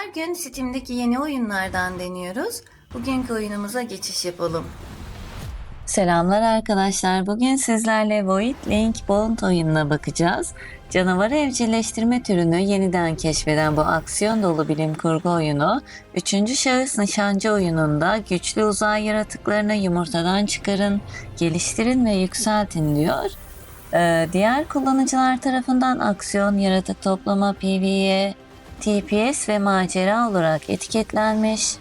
Her gün Steam'deki yeni oyunlardan deniyoruz. Bugünkü oyunumuza geçiş yapalım. Selamlar arkadaşlar. Bugün sizlerle Void Link Bond oyununa bakacağız. Canavar evcilleştirme türünü yeniden keşfeden bu aksiyon dolu bilim kurgu oyunu, 3. şahıs nişancı oyununda güçlü uzay yaratıklarını yumurtadan çıkarın, geliştirin ve yükseltin diyor. Ee, diğer kullanıcılar tarafından aksiyon, yaratık toplama, PvE, TPS ve macera olarak etiketlenmiş.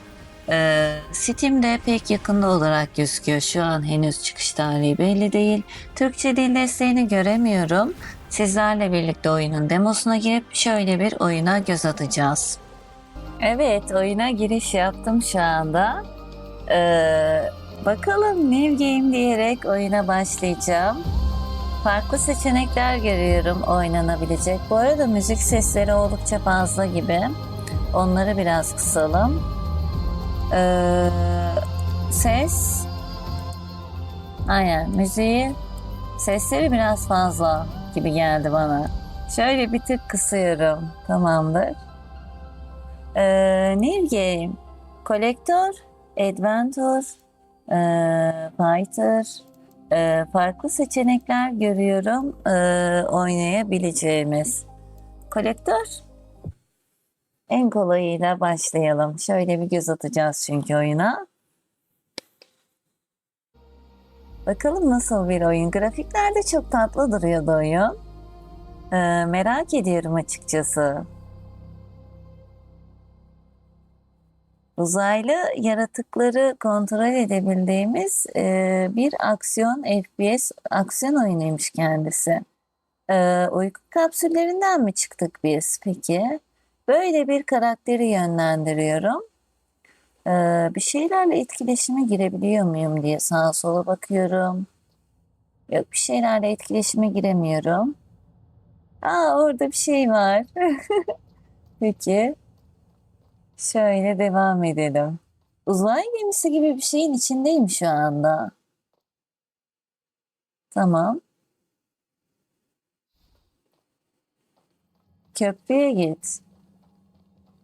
Ee, Steam'de pek yakında olarak gözüküyor. Şu an henüz çıkış tarihi belli değil. Türkçe dil desteğini göremiyorum. Sizlerle birlikte oyunun demosuna girip şöyle bir oyuna göz atacağız. Evet, oyuna giriş yaptım şu anda. Ee, bakalım New Game diyerek oyuna başlayacağım. Farklı seçenekler görüyorum oynanabilecek. Bu arada müzik sesleri oldukça fazla gibi. Onları biraz kısalım. Ee, ses aynen müziği sesleri biraz fazla gibi geldi bana. Şöyle bir tık kısıyorum. Tamamdır. Ee, new game. Collector, Adventure, ee, Fighter, ee, farklı seçenekler görüyorum ee, oynayabileceğimiz. Kolektör en kolayıyla başlayalım. Şöyle bir göz atacağız çünkü oyuna. Bakalım nasıl bir oyun. Grafikler de çok tatlı duruyordu oyun. Ee, merak ediyorum açıkçası. Uzaylı yaratıkları kontrol edebildiğimiz e, bir aksiyon FPS aksiyon oyunuymuş kendisi. E, uyku kapsüllerinden mi çıktık biz peki? Böyle bir karakteri yönlendiriyorum. E, bir şeylerle etkileşime girebiliyor muyum diye sağa sola bakıyorum. Yok bir şeylerle etkileşime giremiyorum. Aa orada bir şey var. Peki. Şöyle devam edelim. Uzay gemisi gibi bir şeyin içindeyim şu anda. Tamam. Köprüye git.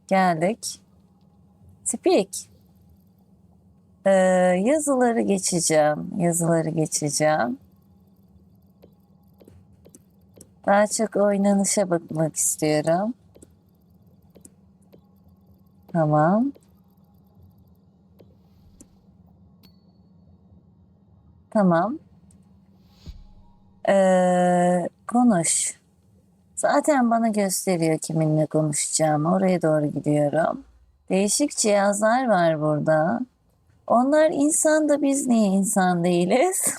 Geldik. Speak. Ee, yazıları geçeceğim. Yazıları geçeceğim. Daha çok oynanışa bakmak istiyorum. Tamam. Tamam. Ee, konuş. Zaten bana gösteriyor kiminle konuşacağım. Oraya doğru gidiyorum. Değişik cihazlar var burada. Onlar insan da biz niye insan değiliz?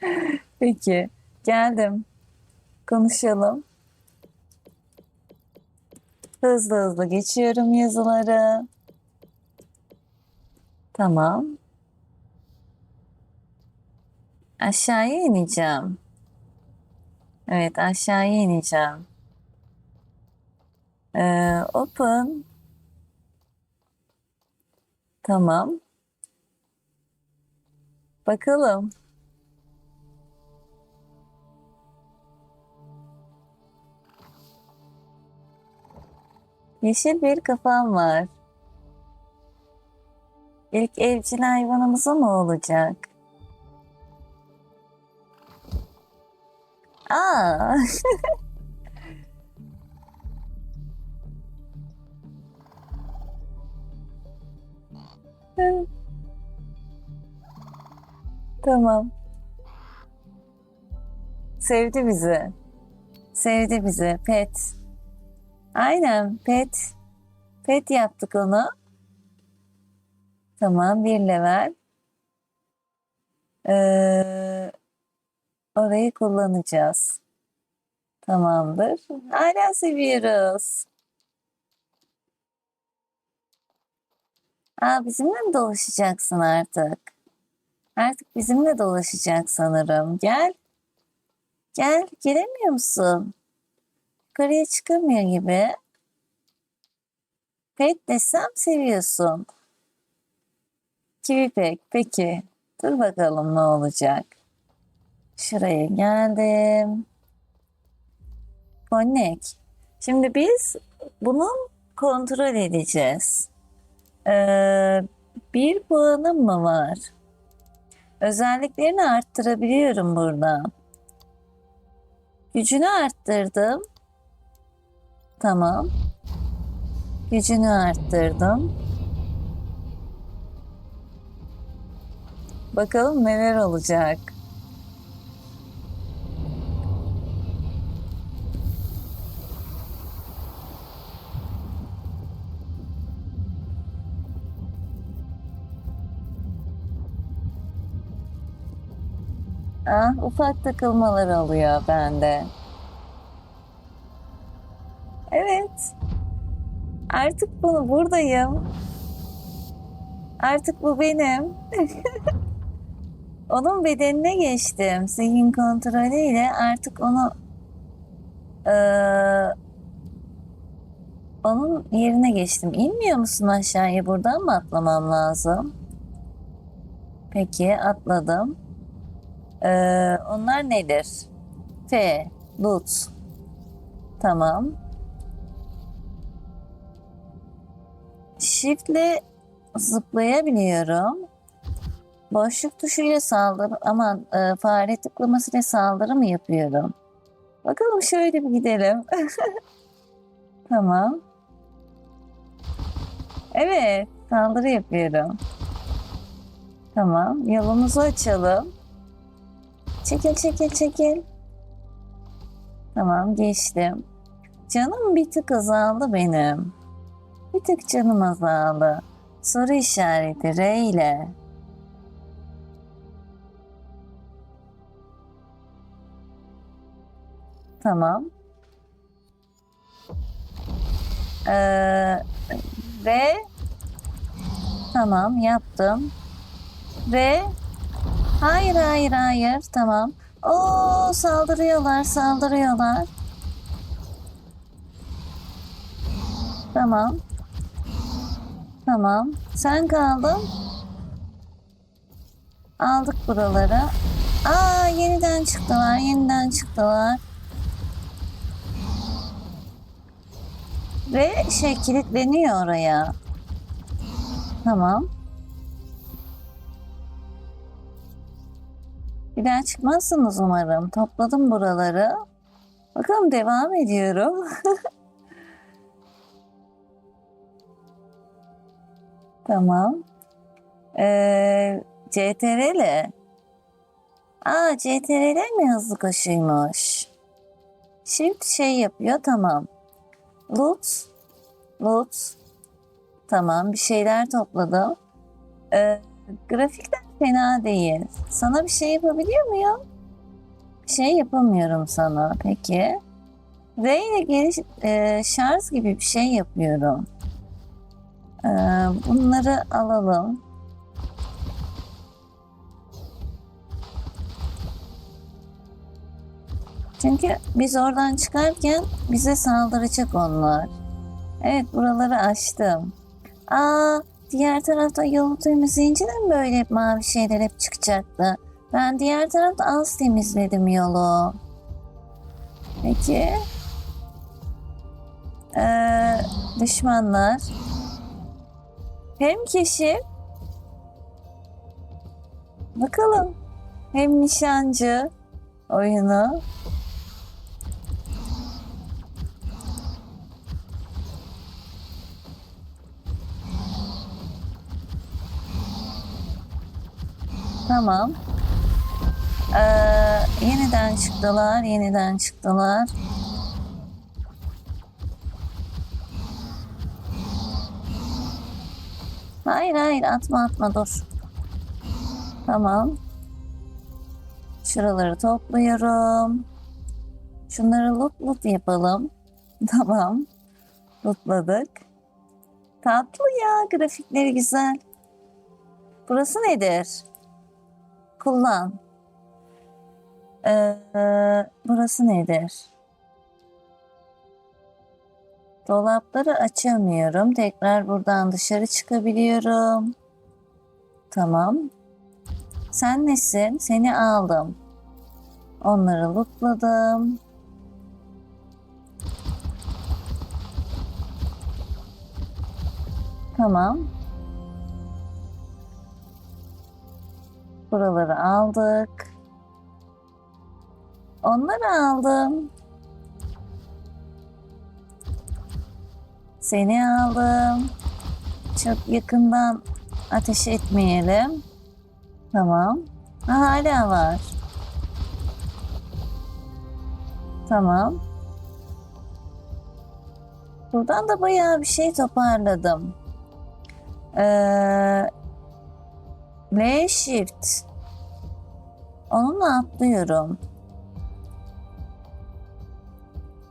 Peki, geldim. Konuşalım. Hızlı hızlı geçiyorum yazıları. Tamam. Aşağıya ineceğim. Evet aşağıya ineceğim. Ee, open. Tamam. Bakalım. Yeşil bir kafam var. İlk evcil hayvanımız mı olacak? Aa. Tamam. Sevdi bizi. Sevdi bizi. Pet. Aynen pet. Pet yaptık onu. Tamam bir level. Ee, orayı kullanacağız. Tamamdır. Hala seviyoruz. Aa, bizimle mi dolaşacaksın artık? Artık bizimle dolaşacak sanırım. Gel. Gel. Gelemiyor musun? Yukarıya çıkamıyor gibi. Pet desem seviyorsun. Kivi pek. Peki. Dur bakalım ne olacak. Şuraya geldim. Connect. Şimdi biz bunun kontrol edeceğiz. Ee, bir puanım mı var? Özelliklerini arttırabiliyorum burada. Gücünü arttırdım. Tamam. Gücünü arttırdım. Bakalım neler olacak. Ah, ufak takılmalar oluyor bende. Artık bunu buradayım. Artık bu benim. Onun bedenine geçtim. Zihin kontrolüyle artık onu eee, onun yerine geçtim. İnmiyor musun aşağıya? Buradan mı atlamam lazım? Peki atladım. Eee, onlar nedir? F, Lut. Tamam. Shift'le zıplayabiliyorum. Boşluk tuşuyla saldırı, aman e, fare tıklamasıyla saldırı mı yapıyorum? Bakalım şöyle bir gidelim. Tamam. Evet, saldırı yapıyorum. Tamam, yolumuzu açalım. Çekil, çekil, çekil. Tamam, geçtim. Canım bir tık azaldı benim. Bir tık canım azaldı. Soru işareti R ile. Tamam. Ee, ve tamam yaptım. Ve hayır hayır hayır tamam. Oo saldırıyorlar saldırıyorlar. Tamam. Tamam. Sen kaldın. Aldık buraları. Aa yeniden çıktılar. Yeniden çıktılar. Ve şey kilitleniyor oraya. Tamam. Bir daha çıkmazsınız umarım. Topladım buraları. Bakalım devam ediyorum. Tamam. Ee, CTRL. Aa CTRL mi hızlı koşuymuş? Shift şey yapıyor tamam. Loot. Loot. Tamam bir şeyler topladım. Ee, grafikler fena değil. Sana bir şey yapabiliyor muyum? Bir şey yapamıyorum sana. Peki. R ile geliş, e, şarj gibi bir şey yapıyorum. Ee, bunları alalım. Çünkü biz oradan çıkarken bize saldıracak onlar. Evet buraları açtım. Aa diğer tarafta yolu temizleyince de mi böyle hep mavi şeyler hep çıkacaktı? Ben diğer tarafta az temizledim yolu. Peki. Ee, düşmanlar. Hem keşif. Bakalım. Hem nişancı oyunu. Tamam. Ee, yeniden çıktılar, yeniden çıktılar. Hayır hayır atma atma dur. Tamam. Şuraları topluyorum. Şunları loot loot yapalım. Tamam. Lootladık. Tatlı ya grafikleri güzel. Burası nedir? Kullan. Ee, burası nedir? Dolapları açamıyorum. Tekrar buradan dışarı çıkabiliyorum. Tamam. Sen nesin? Seni aldım. Onları lootladım. Tamam. Buraları aldık. Onları aldım. Seni aldım. Çok yakından ateş etmeyelim. Tamam. Ha, hala var. Tamam. Buradan da bayağı bir şey toparladım. Ee, L shift. Onunla atlıyorum.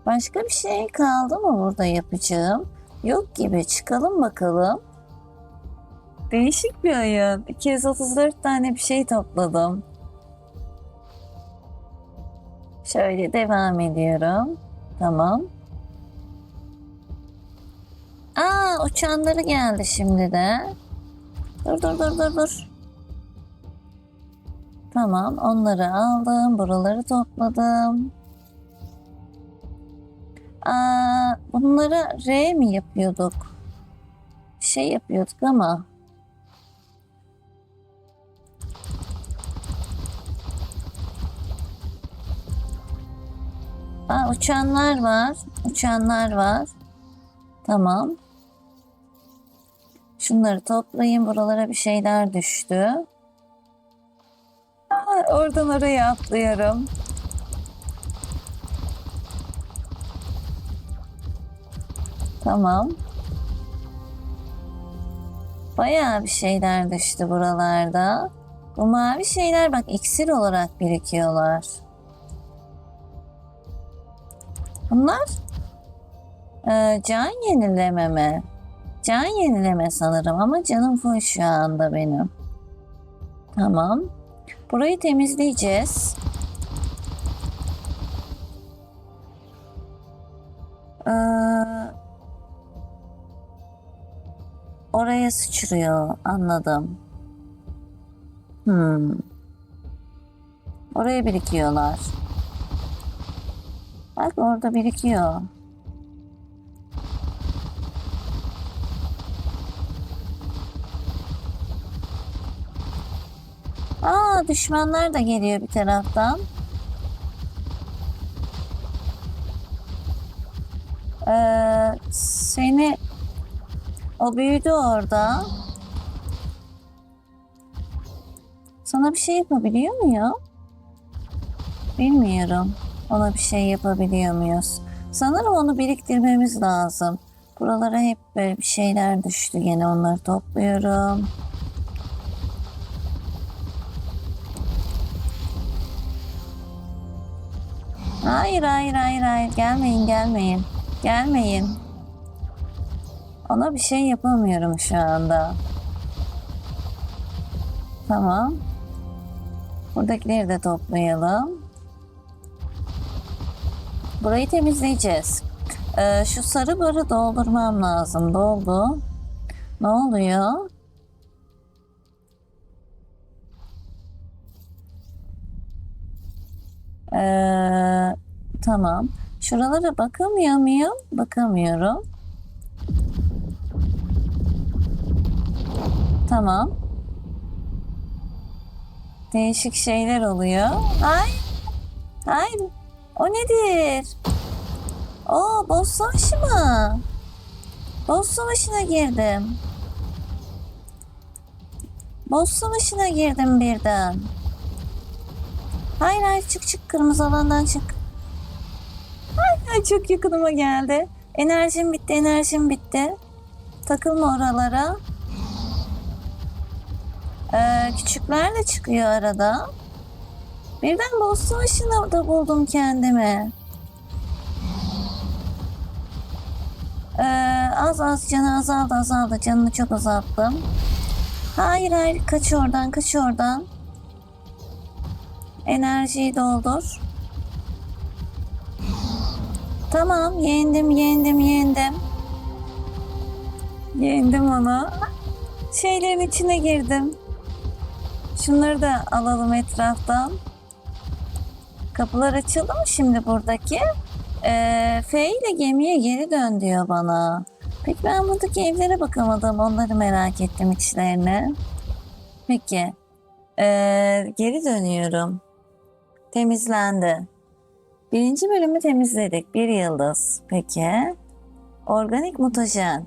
Başka bir şey kaldı mı burada yapacağım? Yok gibi. Çıkalım bakalım. Değişik bir oyun. 234 tane bir şey topladım. Şöyle devam ediyorum. Tamam. Aa uçanları geldi şimdi de. Dur dur dur dur dur. Tamam onları aldım. Buraları topladım. Aa, bunlara R mi yapıyorduk? Şey yapıyorduk ama. Aa, uçanlar var. Uçanlar var. Tamam. Şunları toplayayım. Buralara bir şeyler düştü. Aa, oradan oraya atlıyorum. Tamam. Bayağı bir şeyler düştü buralarda. Bu mavi şeyler bak iksir olarak birikiyorlar. Bunlar e, can yenileme mi? Can yenileme sanırım ama canım full şu anda benim. Tamam. Burayı temizleyeceğiz. Ee, oraya sıçrıyor. Anladım. Hmm. Oraya birikiyorlar. Bak orada birikiyor. Aa düşmanlar da geliyor bir taraftan. Ee, seni o büyüdü orada. Sana bir şey yapabiliyor mu ya? Bilmiyorum. Ona bir şey yapabiliyor muyuz? Sanırım onu biriktirmemiz lazım. Buralara hep böyle bir şeyler düştü. Yine onları topluyorum. Hayır, hayır, hayır, hayır. Gelmeyin, gelmeyin. Gelmeyin. Ona bir şey yapamıyorum şu anda. Tamam. Buradakileri de toplayalım. Burayı temizleyeceğiz. Ee, şu sarı barı doldurmam lazım. Doldu. Ne oluyor? Ee, tamam. Şuralara bakamıyor muyum? Bakamıyorum. Tamam. Değişik şeyler oluyor. Hayır. Hayır. O nedir? Oo, boss savaşı mı? Boss savaşına girdim. Boss savaşına girdim birden. Hayır hayır çık çık kırmızı alandan çık. Ay, ay çok yakınıma geldi. Enerjim bitti enerjim bitti. Takılma oralara. Ee, küçükler de çıkıyor arada. Birden boss savaşında da buldum kendimi. Ee, az az canı azaldı azaldı. Canını çok azalttım. Hayır hayır kaç oradan kaç oradan. Enerjiyi doldur. Tamam yendim yendim yendim. Yendim onu. Şeylerin içine girdim. Şunları da alalım etraftan. Kapılar açıldı mı şimdi buradaki? Ee, F ile gemiye geri dön diyor bana. Peki ben buradaki evlere bakamadım. Onları merak ettim içlerine. Peki. Ee, geri dönüyorum. Temizlendi. Birinci bölümü temizledik. Bir yıldız. Peki. Organik mutajen.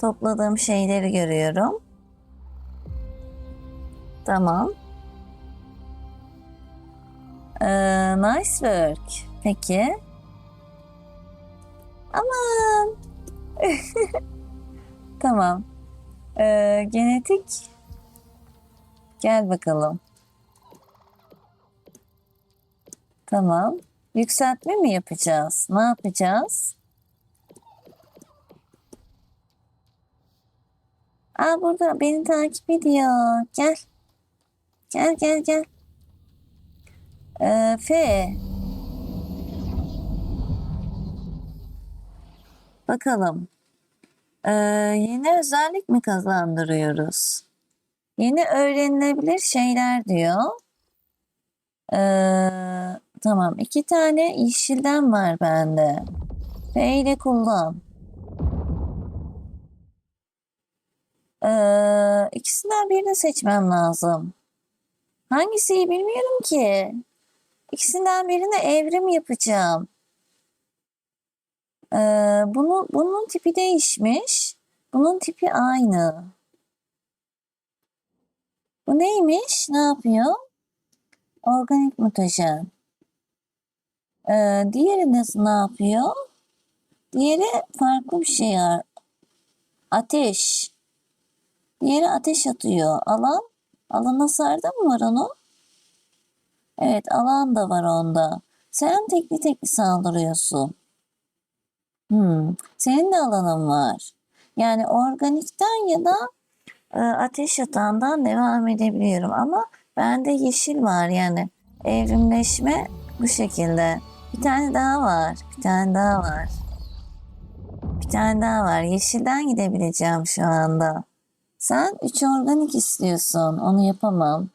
Topladığım şeyleri görüyorum. Tamam. Ee, nice work. Peki. Aman. tamam. Ee, genetik. Gel bakalım. Tamam. Yükseltme mi yapacağız? Ne yapacağız? Aa burada beni takip ediyor. Gel. Gel gel gel. Ee, F. Bakalım. Ee, yeni özellik mi kazandırıyoruz? Yeni öğrenilebilir şeyler diyor. Ee, tamam. iki tane yeşilden var bende. F ile kullan. Ee, ikisinden birini seçmem lazım. Hangisi iyi bilmiyorum ki. İkisinden birine evrim yapacağım. Ee, bunu, bunun tipi değişmiş. Bunun tipi aynı. Bu neymiş? Ne yapıyor? Organik mutajen. Ee, diğeri nasıl ne yapıyor? Diğeri farklı bir şey. Ateş. Diğeri ateş atıyor. Alan. Alan hasarda mı var onun? Evet alan da var onda. Sen tekli tekli saldırıyorsun. Hmm, senin de alanın var. Yani organikten ya da e, ateş atağından devam edebiliyorum ama bende yeşil var yani evrimleşme bu şekilde. Bir tane daha var. Bir tane daha var. Bir tane daha var. Yeşilden gidebileceğim şu anda. Sen üç organik istiyorsun. Onu yapamam.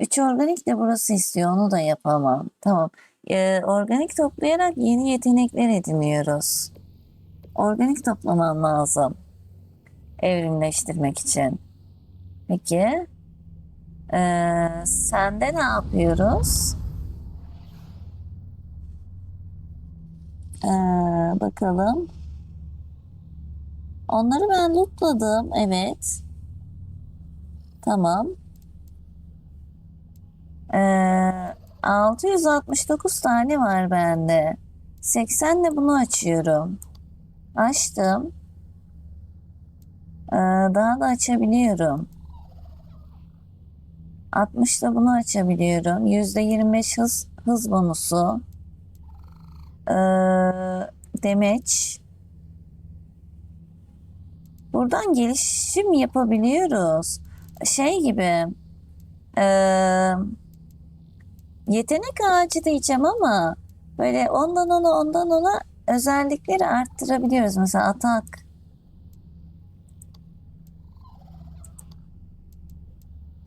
Üç organik de burası istiyor. Onu da yapamam. Tamam. Ee, organik toplayarak yeni yetenekler ediniyoruz. Organik toplamam lazım. Evrimleştirmek için. Peki. Ee, sende ne yapıyoruz? Ee, bakalım. Onları ben lootladım. Evet. Tamam. Ee, 669 tane var bende. 80 de bunu açıyorum. Açtım. Ee, daha da açabiliyorum. 60 da bunu açabiliyorum. %25 hız, hız bonusu. Ee, demeç. Buradan gelişim yapabiliyoruz. Şey gibi. Eee yetenek ağacı diyeceğim ama böyle ondan ona ondan ona özellikleri arttırabiliyoruz. Mesela atak.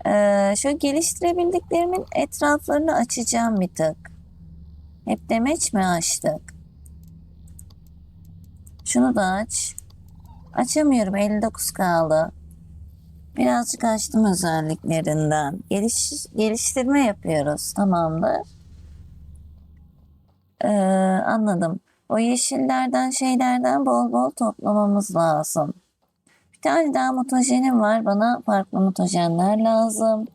Ee, şu geliştirebildiklerimin etraflarını açacağım bir tık. Hep demeç mi açtık? Şunu da aç. Açamıyorum. 59 kaldı. Birazcık açtım özelliklerinden. Geliş, geliştirme yapıyoruz. Tamamdır. Ee, anladım. O yeşillerden şeylerden bol bol toplamamız lazım. Bir tane daha mutajenim var. Bana farklı mutajenler lazım.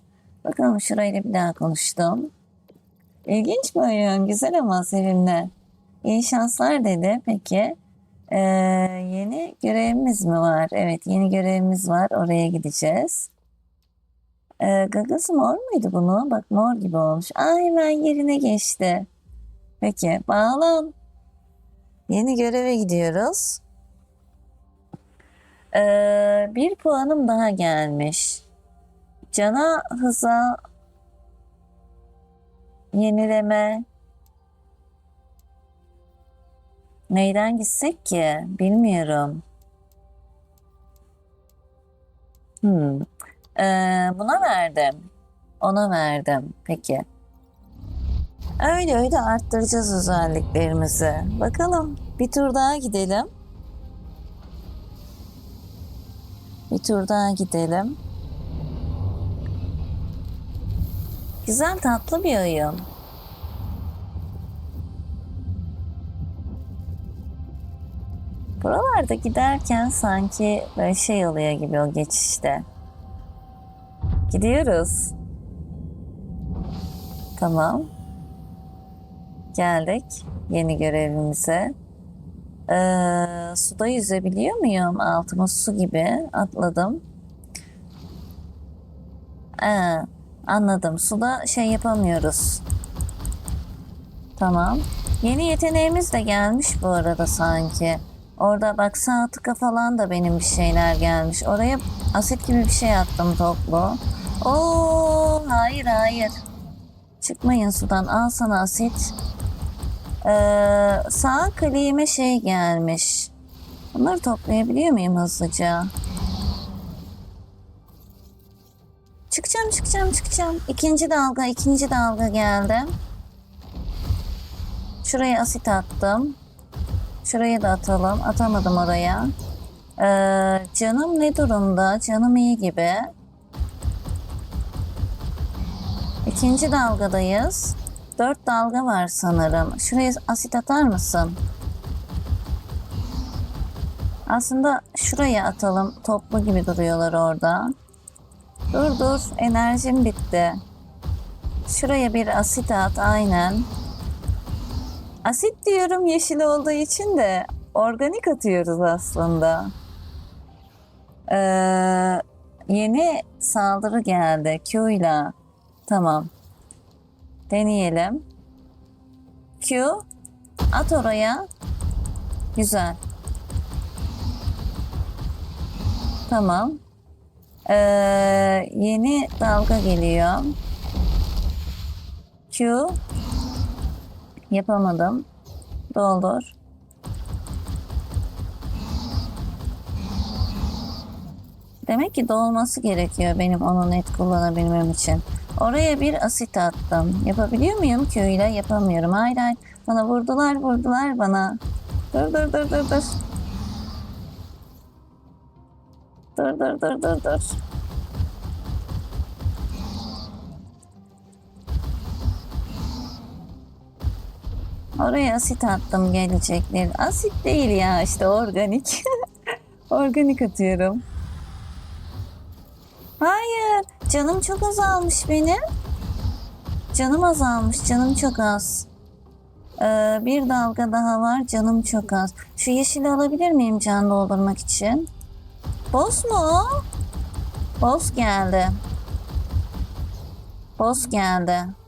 Bakalım şurayla bir daha konuştum. İlginç bir oyun. Güzel ama sevimli. İyi şanslar dedi. Peki. Ee, yeni görevimiz mi var? Evet yeni görevimiz var. Oraya gideceğiz. Ee, gagası mor muydu bunu? Bak mor gibi olmuş. Aa hemen yerine geçti. Peki bağlan. Yeni göreve gidiyoruz. Ee, bir puanım daha gelmiş. Cana hıza yenileme Neyden gitsek ki? Bilmiyorum. Hmm. Ee, buna verdim. Ona verdim. Peki. Öyle öyle arttıracağız özelliklerimizi. Bakalım bir tur daha gidelim. Bir tur daha gidelim. Güzel tatlı bir oyun. Buralarda giderken sanki böyle şey oluyor gibi o geçişte. Gidiyoruz. Tamam. Geldik yeni görevimize. Ee, suda yüzebiliyor muyum? Altıma su gibi atladım. Ee, anladım. Suda şey yapamıyoruz. Tamam. Yeni yeteneğimiz de gelmiş bu arada sanki. Orada bak sağ tıka falan da benim bir şeyler gelmiş. Oraya asit gibi bir şey attım toplu. Oo hayır hayır. Çıkmayın sudan. Al sana asit. Ee, sağ kliğime şey gelmiş. Bunları toplayabiliyor muyum hızlıca? Çıkacağım, çıkacağım, çıkacağım. İkinci dalga, ikinci dalga geldi. Şuraya asit attım. Şuraya da atalım. Atamadım oraya. Ee, canım ne durumda? Canım iyi gibi. İkinci dalgadayız. Dört dalga var sanırım. Şuraya asit atar mısın? Aslında şuraya atalım. Toplu gibi duruyorlar orada. Dur dur. Enerjim bitti. Şuraya bir asit at. Aynen. Asit diyorum yeşil olduğu için de organik atıyoruz aslında. Ee, yeni saldırı geldi. Q ile. Tamam. Deneyelim. Q. At oraya. Güzel. Tamam. Ee, yeni dalga geliyor. Q. Yapamadım. Doldur. Demek ki dolması gerekiyor benim onu net kullanabilmem için. Oraya bir asit attım. Yapabiliyor muyum köyle? Yapamıyorum. Hayır hayır. Bana vurdular vurdular bana. Dur dur dur dur dur. Dur dur dur dur dur. Oraya asit attım gelecekler. Asit değil ya işte organik. organik atıyorum. Hayır. Canım çok azalmış benim. Canım azalmış. Canım çok az. Ee, bir dalga daha var. Canım çok az. Şu yeşili alabilir miyim can doldurmak için? Boss mu? Boss geldi. Boss geldi.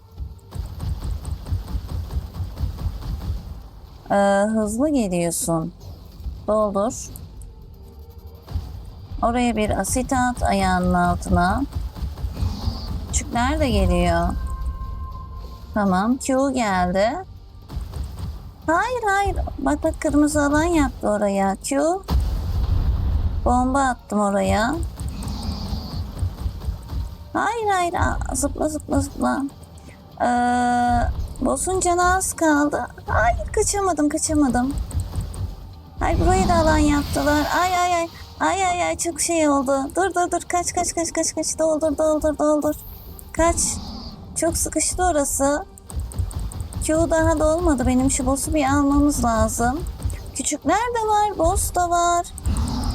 Ee, hızlı geliyorsun. Doldur. Oraya bir asit at ayağının altına. Küçükler de geliyor. Tamam. Q geldi. Hayır hayır. Bak bak kırmızı alan yaptı oraya. Q. Bomba attım oraya. Hayır hayır. Zıpla zıpla zıpla. Ee, boss'un canı az kaldı. Hayır kaçamadım kaçamadım. Hayır burayı da alan yaptılar. Ay ay ay. Ay ay ay çok şey oldu. Dur dur dur kaç kaç kaç kaç kaç doldur doldur doldur. Kaç. Çok sıkıştı orası. Q daha da olmadı. Benim şu boss'u bir almamız lazım. Küçükler de var. Boss da var.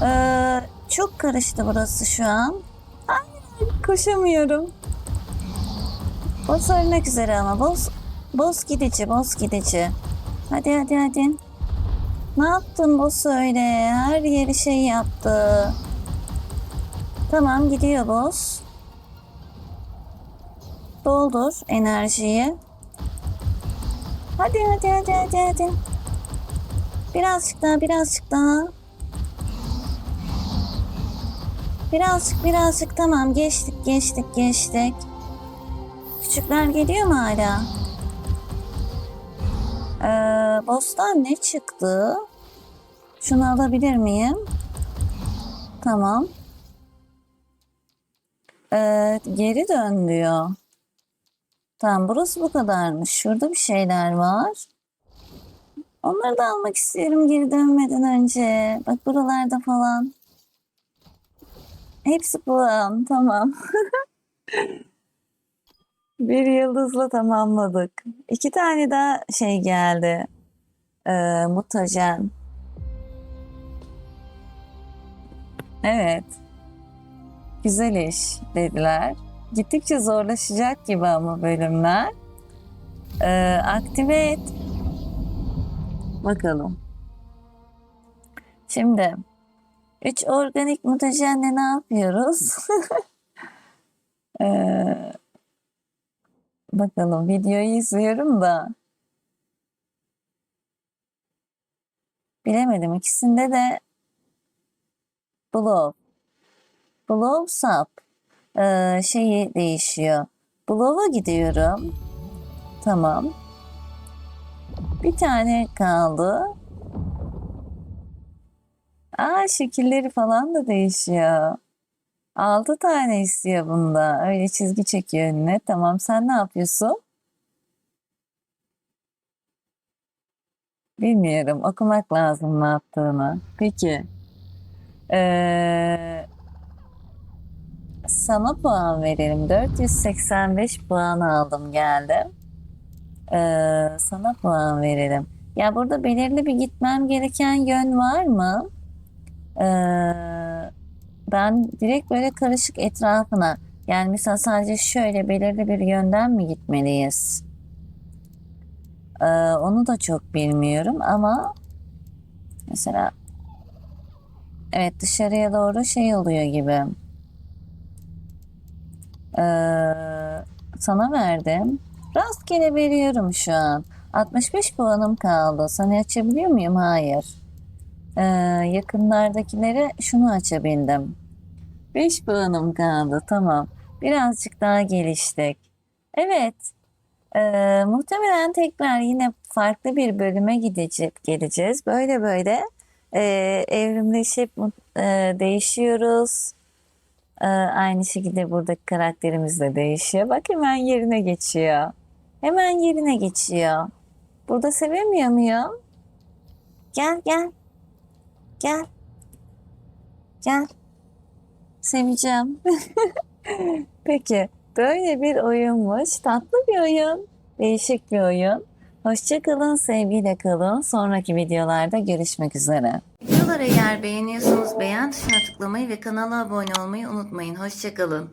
Ee, çok karıştı burası şu an. Ay, koşamıyorum. Boss ölmek üzere ama. Boss, boss gidici. Boss gidici. Hadi hadi hadi. Ne yaptın boss öyle? Her yeri şey yaptı. Tamam gidiyor boss. Doldur enerjiyi. Hadi hadi hadi hadi hadi. Birazcık daha birazcık daha. Birazcık birazcık tamam geçtik geçtik geçtik. Küçükler geliyor mu hala? Ee, boss'tan ne çıktı? Şunu alabilir miyim? Tamam. Ee, geri dön diyor. Tamam burası bu kadarmış. Şurada bir şeyler var. Onları da almak istiyorum geri dönmeden önce. Bak buralarda falan. Hepsi puan. Tamam. Bir yıldızla tamamladık. İki tane daha şey geldi. Ee, mutajen. Evet. Güzel iş dediler. Gittikçe zorlaşacak gibi ama bölümler. Ee, aktive et. Bakalım. Şimdi üç organik mutajenle ne yapıyoruz? Ee, bakalım videoyu izliyorum da. Bilemedim. İkisinde de blow. Blow sap. Ee, şeyi değişiyor. Blow'a gidiyorum. Tamam. Bir tane kaldı. Aa şekilleri falan da değişiyor. Altı tane istiyor bunda. Öyle çizgi çekiyor önüne. Tamam sen ne yapıyorsun? Bilmiyorum. Okumak lazım ne yaptığını. Peki. Ee, sana puan verelim. 485 puan aldım geldim. Ee, sana puan verelim. Ya burada belirli bir gitmem gereken yön var mı? Ee, ben direkt böyle karışık etrafına yani mesela sadece şöyle belirli bir yönden mi gitmeliyiz? Ee, onu da çok bilmiyorum ama mesela evet dışarıya doğru şey oluyor gibi. Ee, sana verdim. Rastgele veriyorum şu an. 65 puanım kaldı. Sana açabiliyor muyum? Hayır. Ee, yakınlardakileri şunu açabildim. 5 puanım kaldı. Tamam. Birazcık daha geliştik. Evet. Ee, muhtemelen tekrar yine farklı bir bölüme gidecek, geleceğiz. Böyle böyle e, evrimleşip e, değişiyoruz. Ee, aynı şekilde buradaki karakterimiz de değişiyor. Bak hemen yerine geçiyor. Hemen yerine geçiyor. Burada sevemiyor muyum? Gel gel. Gel. Gel. Seveceğim. Peki. Böyle bir oyunmuş. Tatlı bir oyun. Değişik bir oyun. Hoşça kalın, sevgiyle kalın. Sonraki videolarda görüşmek üzere. Videoları eğer beğeniyorsanız beğen tuşuna tıklamayı ve kanala abone olmayı unutmayın. Hoşça kalın.